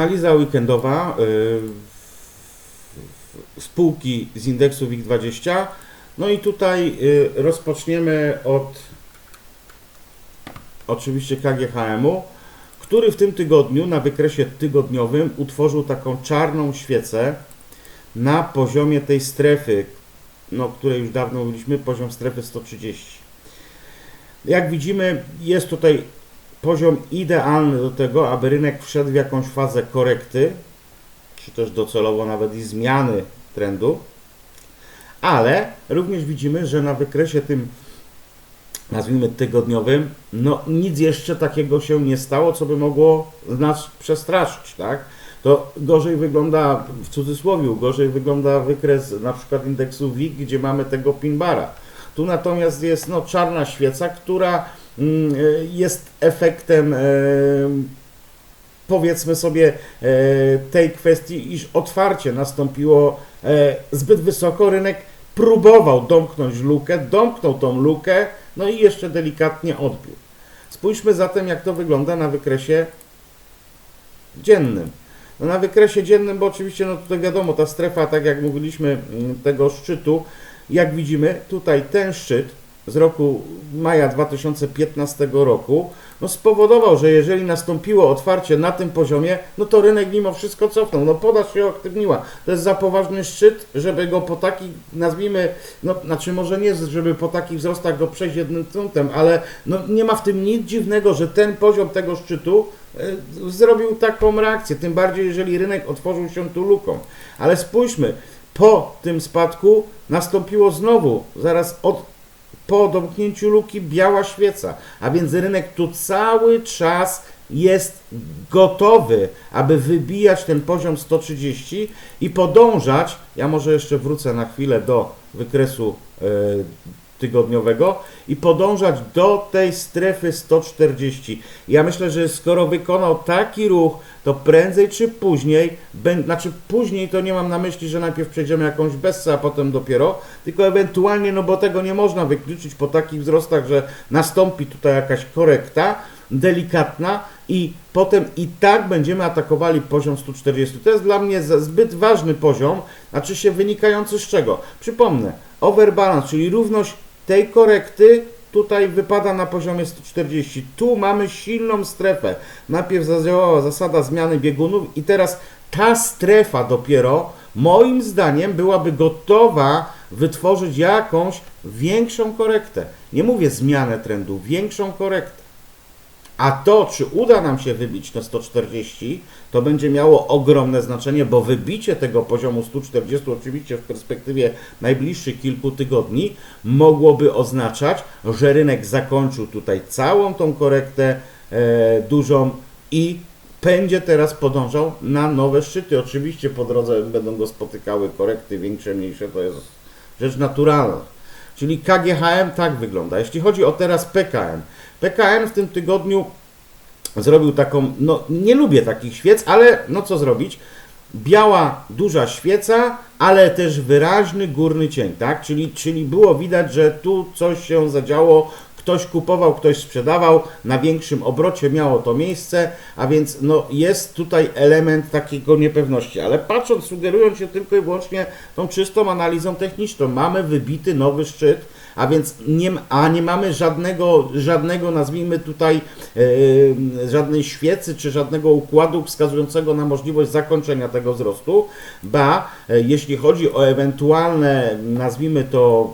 Analiza weekendowa y, spółki z indeksu WIG20. No i tutaj y, rozpoczniemy od oczywiście KGHM-u, który w tym tygodniu na wykresie tygodniowym utworzył taką czarną świecę na poziomie tej strefy, no, której już dawno mówiliśmy, poziom strefy 130. Jak widzimy, jest tutaj poziom idealny do tego, aby rynek wszedł w jakąś fazę korekty, czy też docelowo nawet i zmiany trendu, ale również widzimy, że na wykresie tym nazwijmy tygodniowym, no nic jeszcze takiego się nie stało, co by mogło nas przestraszyć, tak? To gorzej wygląda, w cudzysłowie, gorzej wygląda wykres na przykład indeksu WIG, gdzie mamy tego pinbara. Tu natomiast jest no, czarna świeca, która jest efektem e, powiedzmy sobie e, tej kwestii, iż otwarcie nastąpiło e, zbyt wysoko, rynek próbował domknąć lukę, domknął tą lukę, no i jeszcze delikatnie odbił. Spójrzmy zatem, jak to wygląda na wykresie dziennym. No na wykresie dziennym, bo oczywiście, no tutaj wiadomo, ta strefa, tak jak mówiliśmy, mm, tego szczytu, jak widzimy, tutaj ten szczyt z roku maja 2015 roku, no spowodował, że jeżeli nastąpiło otwarcie na tym poziomie, no to rynek mimo wszystko cofnął. No podaż się aktywniła. To jest za poważny szczyt, żeby go po takich, nazwijmy, no znaczy może nie, żeby po takich wzrostach go przejść jednym truntem, ale no nie ma w tym nic dziwnego, że ten poziom tego szczytu y, zrobił taką reakcję. Tym bardziej, jeżeli rynek otworzył się tu luką. Ale spójrzmy, po tym spadku nastąpiło znowu, zaraz od po domknięciu luki biała świeca, a więc rynek tu cały czas jest gotowy, aby wybijać ten poziom 130 i podążać. Ja może jeszcze wrócę na chwilę do wykresu e, tygodniowego i podążać do tej strefy 140. Ja myślę, że skoro wykonał taki ruch, to prędzej czy później, znaczy później to nie mam na myśli, że najpierw przejdziemy jakąś bessę, a potem dopiero, tylko ewentualnie, no bo tego nie można wykluczyć po takich wzrostach, że nastąpi tutaj jakaś korekta delikatna i potem i tak będziemy atakowali poziom 140. To jest dla mnie zbyt ważny poziom, znaczy się wynikający z czego? Przypomnę, overbalance, czyli równość tej korekty tutaj wypada na poziomie 140. Tu mamy silną strefę. Najpierw zadziałała zasada zmiany biegunów i teraz ta strefa dopiero moim zdaniem byłaby gotowa wytworzyć jakąś większą korektę. Nie mówię zmianę trendu, większą korektę. A to, czy uda nam się wybić te 140, to będzie miało ogromne znaczenie, bo wybicie tego poziomu 140, oczywiście w perspektywie najbliższych kilku tygodni, mogłoby oznaczać, że rynek zakończył tutaj całą tą korektę e, dużą i będzie teraz podążał na nowe szczyty. Oczywiście po drodze będą go spotykały korekty większe, mniejsze, to jest rzecz naturalna. Czyli KGHM tak wygląda. Jeśli chodzi o teraz PKN. PKN w tym tygodniu zrobił taką, no nie lubię takich świec, ale no co zrobić? Biała, duża świeca, ale też wyraźny górny cień, tak? Czyli, czyli było widać, że tu coś się zadziało, ktoś kupował, ktoś sprzedawał, na większym obrocie miało to miejsce, a więc no, jest tutaj element takiego niepewności, ale patrząc, sugerując się tylko i wyłącznie tą czystą analizą techniczną, mamy wybity nowy szczyt, a więc nie, a nie mamy żadnego, żadnego nazwijmy tutaj, e, żadnej świecy czy żadnego układu wskazującego na możliwość zakończenia tego wzrostu, ba, e, jeśli chodzi o ewentualne, nazwijmy to,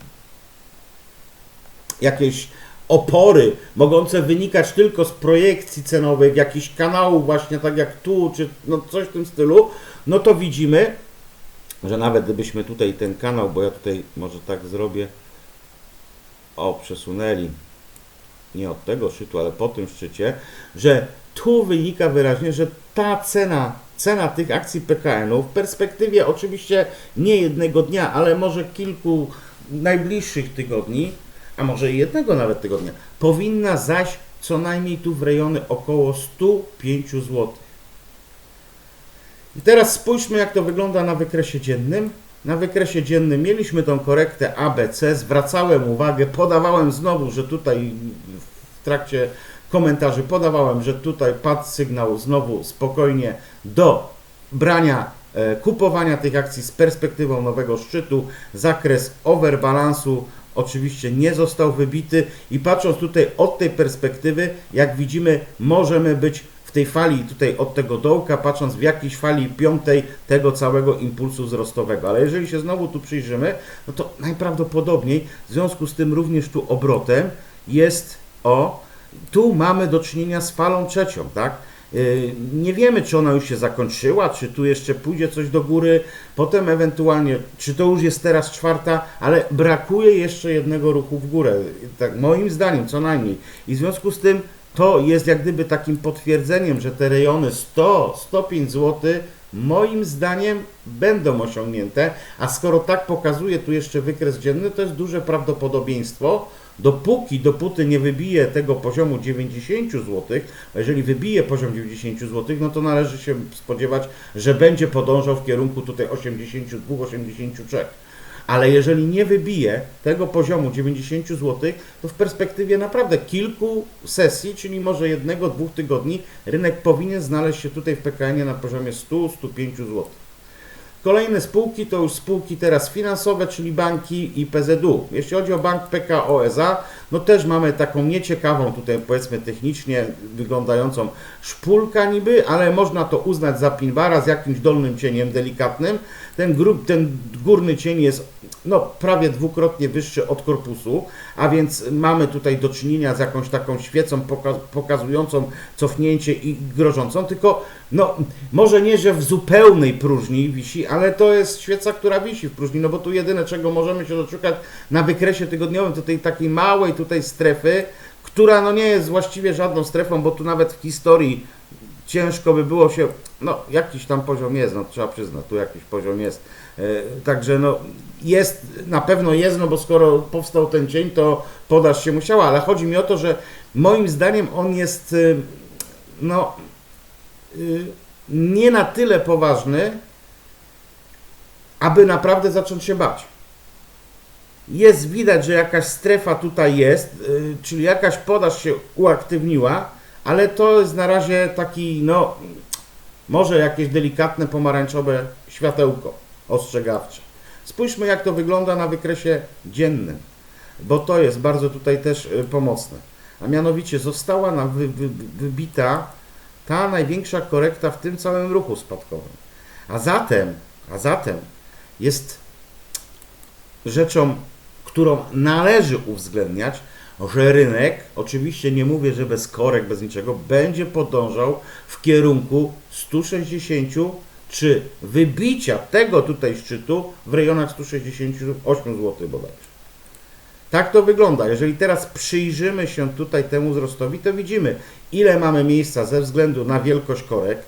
e, jakieś opory mogące wynikać tylko z projekcji cenowych, jakichś kanałów właśnie tak jak tu, czy no coś w tym stylu, no to widzimy, że nawet gdybyśmy tutaj ten kanał, bo ja tutaj może tak zrobię, o, przesunęli. Nie od tego szczytu, ale po tym szczycie, że tu wynika wyraźnie, że ta cena, cena tych akcji PKN-u w perspektywie oczywiście nie jednego dnia, ale może kilku najbliższych tygodni, a może jednego nawet tygodnia, powinna zaś co najmniej tu w rejony około 105 zł. I teraz spójrzmy, jak to wygląda na wykresie dziennym. Na wykresie dziennym mieliśmy tą korektę ABC, zwracałem uwagę, podawałem znowu, że tutaj w trakcie komentarzy podawałem, że tutaj padł sygnał znowu spokojnie do brania, e, kupowania tych akcji z perspektywą nowego szczytu. Zakres overbalansu oczywiście nie został wybity i patrząc tutaj od tej perspektywy, jak widzimy, możemy być w tej fali tutaj od tego dołka, patrząc w jakiejś fali piątej tego całego impulsu wzrostowego. Ale jeżeli się znowu tu przyjrzymy, no to najprawdopodobniej w związku z tym również tu obrotem jest o, tu mamy do czynienia z falą trzecią, tak? Yy, Nie wiemy, czy ona już się zakończyła, czy tu jeszcze pójdzie coś do góry, potem ewentualnie, czy to już jest teraz czwarta, ale brakuje jeszcze jednego ruchu w górę, tak moim zdaniem co najmniej. I w związku z tym to jest jak gdyby takim potwierdzeniem, że te rejony 100-105 zł moim zdaniem będą osiągnięte, a skoro tak pokazuje tu jeszcze wykres dzienny, to jest duże prawdopodobieństwo, dopóki, dopóty nie wybije tego poziomu 90 zł, a jeżeli wybije poziom 90 zł, no to należy się spodziewać, że będzie podążał w kierunku tutaj 82-83. Ale jeżeli nie wybije tego poziomu 90 zł, to w perspektywie naprawdę kilku sesji, czyli może jednego, dwóch tygodni, rynek powinien znaleźć się tutaj w PKN na poziomie 100-105 zł. Kolejne spółki to już spółki teraz finansowe, czyli banki i PZU. Jeśli chodzi o bank PKO SA, no też mamy taką nieciekawą tutaj powiedzmy technicznie wyglądającą szpulka niby, ale można to uznać za pinbara z jakimś dolnym cieniem delikatnym. Ten, grób, ten górny cień jest no, prawie dwukrotnie wyższy od korpusu, a więc mamy tutaj do czynienia z jakąś taką świecą poka- pokazującą cofnięcie i grożącą, tylko no, może nie, że w zupełnej próżni wisi, ale to jest świeca, która wisi w próżni, no bo tu jedyne, czego możemy się doczekać na wykresie tygodniowym, to tej takiej małej tutaj strefy, która no nie jest właściwie żadną strefą, bo tu nawet w historii ciężko by było się, no jakiś tam poziom jest, no trzeba przyznać, tu jakiś poziom jest. E, Także no jest, na pewno jest, no bo skoro powstał ten cień, to podaż się musiała, ale chodzi mi o to, że moim zdaniem on jest y, no y, nie na tyle poważny, aby naprawdę zacząć się bać. Jest widać, że jakaś strefa tutaj jest, czyli jakaś podaż się uaktywniła, ale to jest na razie taki, no, może jakieś delikatne pomarańczowe światełko ostrzegawcze. Spójrzmy, jak to wygląda na wykresie dziennym, bo to jest bardzo tutaj też y, pomocne. A mianowicie została nam wy, wy, wybita ta największa korekta w tym całym ruchu spadkowym. A zatem, a zatem jest rzeczą, którą należy uwzględniać, że rynek, oczywiście nie mówię, że bez korek, bez niczego, będzie podążał w kierunku 160 czy wybicia tego tutaj szczytu w rejonach 168 zł bodajże. Tak to wygląda. Jeżeli teraz przyjrzymy się tutaj temu wzrostowi, to widzimy, ile mamy miejsca ze względu na wielkość korek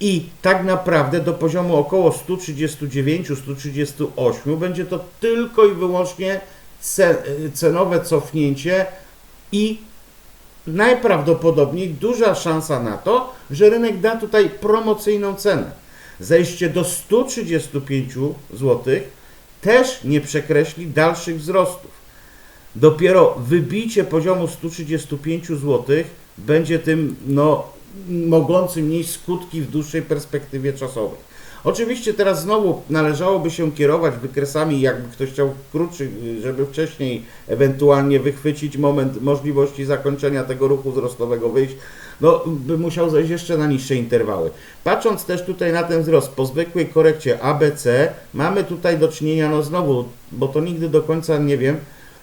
i tak naprawdę do poziomu około 139-138 będzie to tylko i wyłącznie cenowe cofnięcie i najprawdopodobniej duża szansa na to, że rynek da tutaj promocyjną cenę. Zejście do 135 zł też nie przekreśli dalszych wzrostów. Dopiero wybicie poziomu 135 zł będzie tym no, mogącym nieść skutki w dłuższej perspektywie czasowej. Oczywiście teraz znowu należałoby się kierować wykresami, jakby ktoś chciał krótszy, żeby wcześniej ewentualnie wychwycić moment możliwości zakończenia tego ruchu wzrostowego, wyjść, no by musiał zejść jeszcze na niższe interwały. Patrząc też tutaj na ten wzrost po zwykłej korekcie ABC, mamy tutaj do czynienia, no znowu, bo to nigdy do końca nie wiem,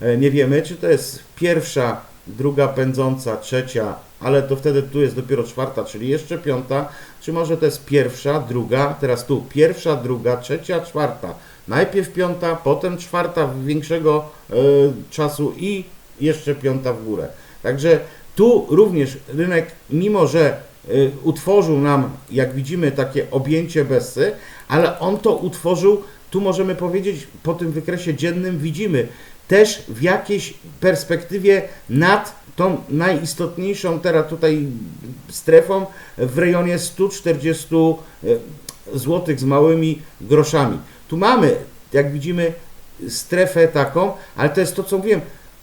e, nie wiemy, czy to jest pierwsza, druga pędząca, trzecia, ale to wtedy tu jest dopiero czwarta, czyli jeszcze piąta, czy może to jest pierwsza, druga, teraz tu pierwsza, druga, trzecia, czwarta. Najpierw piąta, potem czwarta większego e, czasu i jeszcze piąta w górę. Także tu również rynek, mimo że y, utworzył nam, jak widzimy, takie objęcie Bessy, ale on to utworzył, tu możemy powiedzieć, po tym wykresie dziennym widzimy też w jakiejś perspektywie nad tą najistotniejszą teraz tutaj strefą w rejonie 140 zł z małymi groszami. Tu mamy, jak widzimy, strefę taką, ale to jest to, co mówiłem,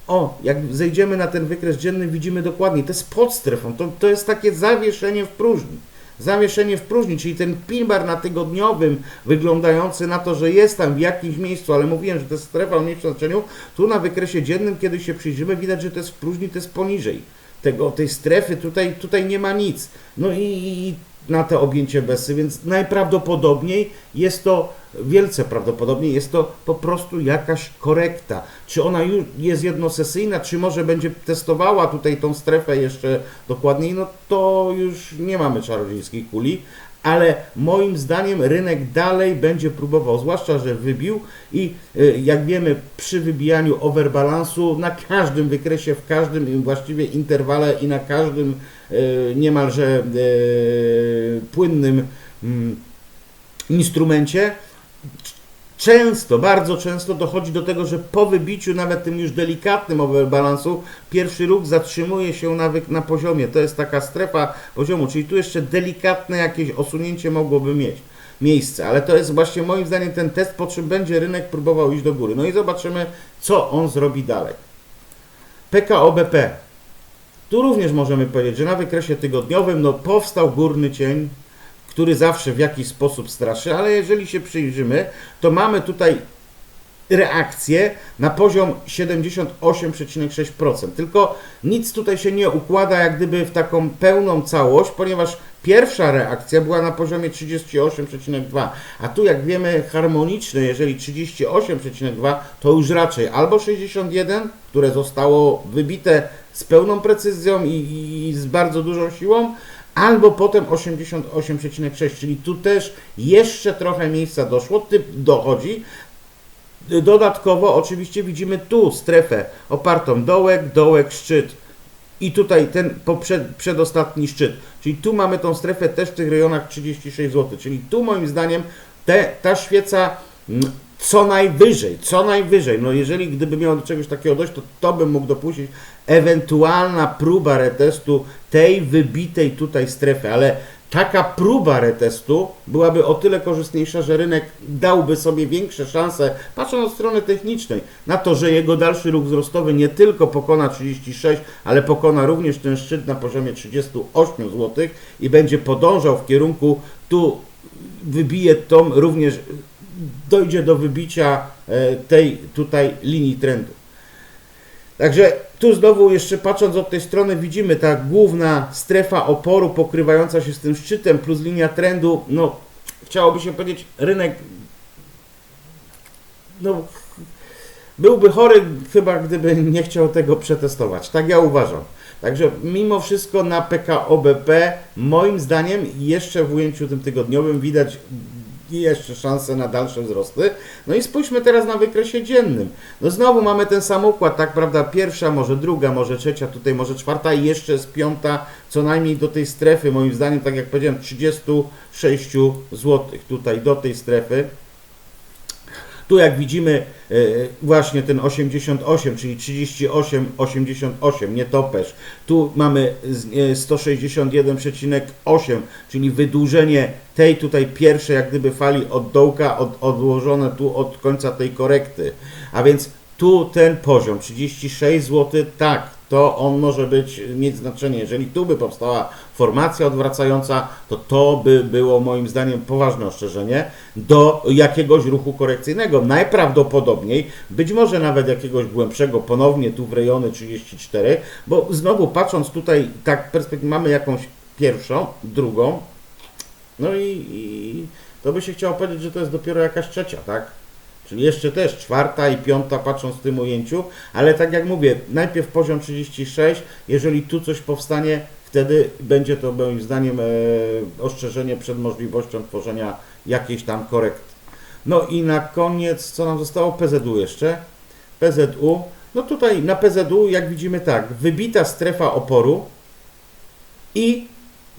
o, jak zejdziemy na ten wykres dzienny, widzimy dokładnie, to jest pod strefą, to, to jest takie zawieszenie w próżni. Zawieszenie w próżni, czyli ten pinbar na tygodniowym, wyglądający na to, że jest tam w jakimś miejscu, ale mówiłem, że to jest strefa o mniejszym znaczeniu, tu na wykresie dziennym, kiedy się przyjrzymy, widać, że to jest w próżni, to jest poniżej tego, tej strefy, tutaj, tutaj nie ma nic. No i, i na to objęcie besy, więc najprawdopodobniej jest to, wielce prawdopodobnie jest to po prostu jakaś korekta. Czy ona już jest jednosesyjna, czy może będzie testowała tutaj tą strefę jeszcze dokładniej, no to już nie mamy czarodziejskiej kuli, ale moim zdaniem rynek dalej będzie próbował, zwłaszcza, że wybił i y, jak wiemy przy wybijaniu overbalansu na każdym wykresie, w każdym właściwie interwale i na każdym y, niemalże y, płynnym mm, instrumencie często, bardzo często dochodzi do tego, że po wybiciu nawet tym już delikatnym overbalansu pierwszy ruch zatrzymuje się na, na poziomie. To jest taka strefa poziomu, czyli tu jeszcze delikatne jakieś osunięcie mogłoby mieć miejsce, ale to jest właśnie moim zdaniem ten test, po czym będzie rynek próbował iść do góry. No i zobaczymy, co on zrobi dalej. PKO BP. Tu również możemy powiedzieć, że na wykresie tygodniowym no, powstał górny cień, który zawsze w jakiś sposób straszy, ale jeżeli się przyjrzymy, to mamy tutaj reakcję na poziom 78,6%. Tylko nic tutaj się nie układa jak gdyby w taką pełną całość, ponieważ pierwsza reakcja była na poziomie 38,2, a tu jak wiemy harmoniczne, jeżeli 38,2 to już raczej albo 61, które zostało wybite z pełną precyzją i, i z bardzo dużą siłą, albo potem 88,6, czyli tu też jeszcze trochę miejsca doszło, typ dochodzi. Dodatkowo oczywiście widzimy tu strefę opartą dołek, dołek, szczyt. I tutaj ten poprzed, przedostatni szczyt. Czyli tu mamy tą strefę też w tych rejonach 36 zł. Czyli tu moim zdaniem te, ta świeca mm, co najwyżej, co najwyżej. No jeżeli gdyby miało do czegoś takiego dojść, to to bym mógł dopuścić ewentualna próba retestu tej wybitej tutaj strefy, ale taka próba retestu byłaby o tyle korzystniejsza, że rynek dałby sobie większe szanse, patrząc od strony technicznej, na to, że jego dalszy ruch wzrostowy nie tylko pokona 36, ale pokona również ten szczyt na poziomie 38 zł i będzie podążał w kierunku tu wybije tą również dojdzie do wybicia e, tej tutaj linii trendu. Także tu znowu jeszcze patrząc od tej strony widzimy ta główna strefa oporu pokrywająca się z tym szczytem plus linia trendu, no chciałoby się powiedzieć rynek no byłby chory chyba gdyby nie chciał tego przetestować. Tak ja uważam. Także mimo wszystko na PKO BP moim zdaniem jeszcze w ujęciu tym tygodniowym widać jeszcze szanse na dalsze wzrosty. No i spójrzmy teraz na wykresie dziennym. No znowu mamy ten sam układ, tak prawda? Pierwsza, może druga, może trzecia, tutaj może czwarta i jeszcze jest piąta, co najmniej do tej strefy, moim zdaniem, tak jak powiedziałem, 36 zł tutaj do tej strefy. Tu jak widzimy e, właśnie ten 88, czyli 38, 88, nie topesz. Tu mamy z- e, 161,8, czyli wydłużenie tej tutaj pierwszej jak gdyby fali od dołka od, odłożone tu od końca tej korekty. A więc tu ten poziom 36 zł, tak, to on może być, mieć znaczenie. Jeżeli tu by powstała formacja odwracająca, to to by było moim zdaniem poważne ostrzeżenie do jakiegoś ruchu korekcyjnego. Najprawdopodobniej, być może nawet jakiegoś głębszego, ponownie tu w rejony 34, bo znowu patrząc tutaj, tak perspektyw mamy jakąś pierwszą, drugą, no i, i to by się chciało powiedzieć, że to jest dopiero jakaś trzecia, tak? Czyli jeszcze też czwarta i piąta patrząc w tym ujęciu, ale tak jak mówię, najpierw poziom 36, jeżeli tu coś powstanie, wtedy będzie to moim zdaniem e, ostrzeżenie przed możliwością tworzenia jakiejś tam korekty. No i na koniec, co nam zostało? PZU jeszcze. PZU, no tutaj na PZU, jak widzimy tak, wybita strefa oporu i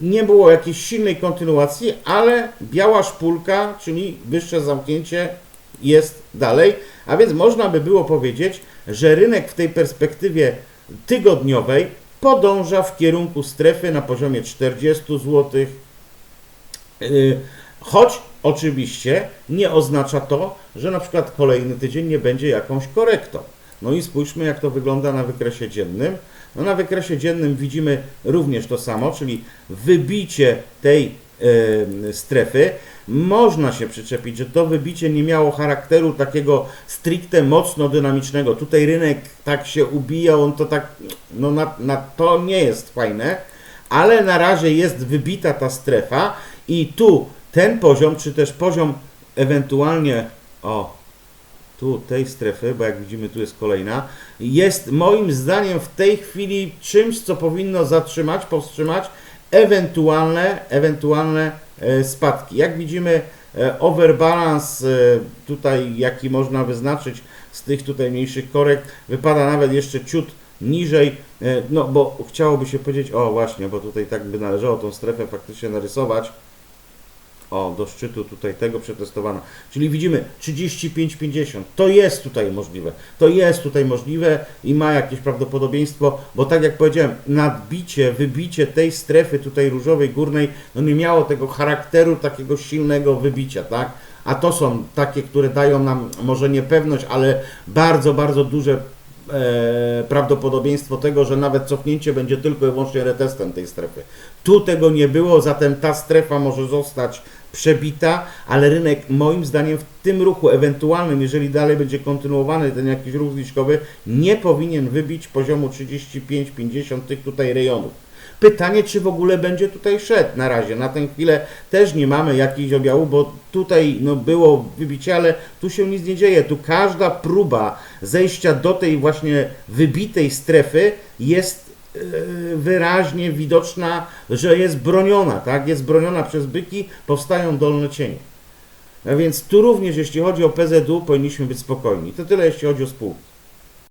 nie było jakiejś silnej kontynuacji, ale biała szpulka, czyli wyższe zamknięcie jest dalej, a więc można by było powiedzieć, że rynek w tej perspektywie tygodniowej podąża w kierunku strefy na poziomie 40 zł. Yy, Choć oczywiście nie oznacza to, że na przykład kolejny tydzień nie będzie jakąś korektą. No i spójrzmy, jak to wygląda na wykresie dziennym. No na wykresie dziennym widzimy również to samo, czyli wybicie tej strefy. Można się przyczepić, że to wybicie nie miało charakteru takiego stricte mocno dynamicznego. Tutaj rynek tak się ubijał, on to tak, no na, na to nie jest fajne, ale na razie jest wybita ta strefa i tu ten poziom, czy też poziom ewentualnie, o, tu tej strefy, bo jak widzimy tu jest kolejna, jest moim zdaniem w tej chwili czymś, co powinno zatrzymać, powstrzymać ewentualne, ewentualne e, spadki. Jak widzimy e, overbalance e, tutaj, jaki można wyznaczyć z tych tutaj mniejszych korekt, wypada nawet jeszcze ciut niżej, no bo chciałoby się powiedzieć, o właśnie, bo tutaj tak by należało tą strefę faktycznie narysować, o, do szczytu tutaj tego przetestowano. Czyli widzimy 35-50. To jest tutaj możliwe. To jest tutaj możliwe i ma jakieś prawdopodobieństwo, bo tak jak powiedziałem, nadbicie, wybicie tej strefy tutaj różowej górnej, no nie miało tego charakteru takiego silnego wybicia, tak? A to są takie, które dają nam może niepewność, ale bardzo, bardzo duże prawdopodobieństwo tego, że nawet cofnięcie będzie tylko i wyłącznie retestem tej strefy. Tu tego nie było, zatem ta strefa może zostać przebita, ale rynek moim zdaniem w tym ruchu ewentualnym, jeżeli dalej będzie kontynuowany ten jakiś ruch zniżkowy, nie powinien wybić poziomu 35-50 tych tutaj rejonów. Pytanie, czy w ogóle będzie tutaj szedł na razie. Na tę chwilę też nie mamy jakichś objawów, bo tutaj no, było wybicie, ale tu się nic nie dzieje. Tu każda próba zejścia do tej właśnie wybitej strefy jest e, wyraźnie widoczna, że jest broniona, tak? Jest broniona przez byki, powstają dolne cienie. A więc tu również, jeśli chodzi o PZU, powinniśmy być spokojni. To tyle, jeśli chodzi o spółki.